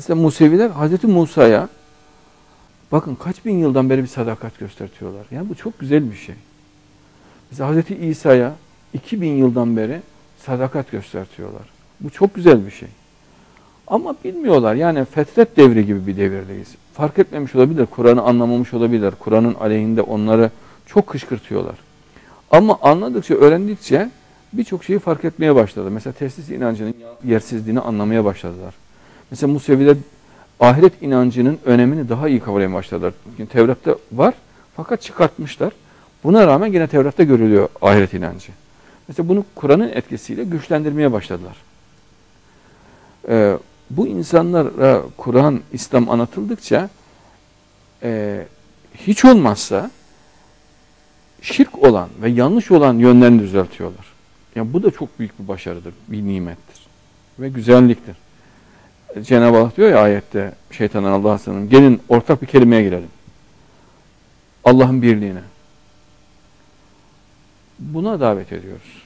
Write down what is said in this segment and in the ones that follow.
Mesela Museviler Hazreti Musa'ya bakın kaç bin yıldan beri bir sadakat göstertiyorlar. Yani bu çok güzel bir şey. Mesela Hazreti İsa'ya 2000 yıldan beri sadakat göstertiyorlar. Bu çok güzel bir şey. Ama bilmiyorlar. Yani fetret devri gibi bir devirdeyiz. Fark etmemiş olabilir. Kur'an'ı anlamamış olabilir. Kur'an'ın aleyhinde onları çok kışkırtıyorlar. Ama anladıkça, öğrendikçe birçok şeyi fark etmeye başladı. Mesela teslis inancının yersizliğini anlamaya başladılar. Mesela Museviler ahiret inancının önemini daha iyi kavraymaya başladılar. Çünkü Tevrat'ta var fakat çıkartmışlar. Buna rağmen yine Tevrat'ta görülüyor ahiret inancı. Mesela bunu Kur'an'ın etkisiyle güçlendirmeye başladılar. Ee, bu insanlara Kur'an, İslam anlatıldıkça e, hiç olmazsa şirk olan ve yanlış olan yönlerini düzeltiyorlar. Yani bu da çok büyük bir başarıdır, bir nimettir ve güzelliktir. Cenab-ı Allah diyor ya ayette şeytandan Allah'a sığınırım. Gelin ortak bir kelimeye girelim. Allah'ın birliğine. Buna davet ediyoruz.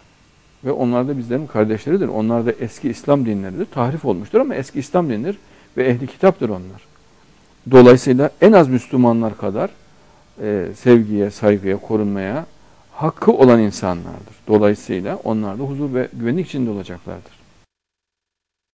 Ve onlar da bizlerin kardeşleridir. Onlar da eski İslam dinleridir. Tahrif olmuştur ama eski İslam dinleri ve ehli kitaptır onlar. Dolayısıyla en az Müslümanlar kadar e, sevgiye, saygıya, korunmaya hakkı olan insanlardır. Dolayısıyla onlar da huzur ve güvenlik içinde olacaklardır.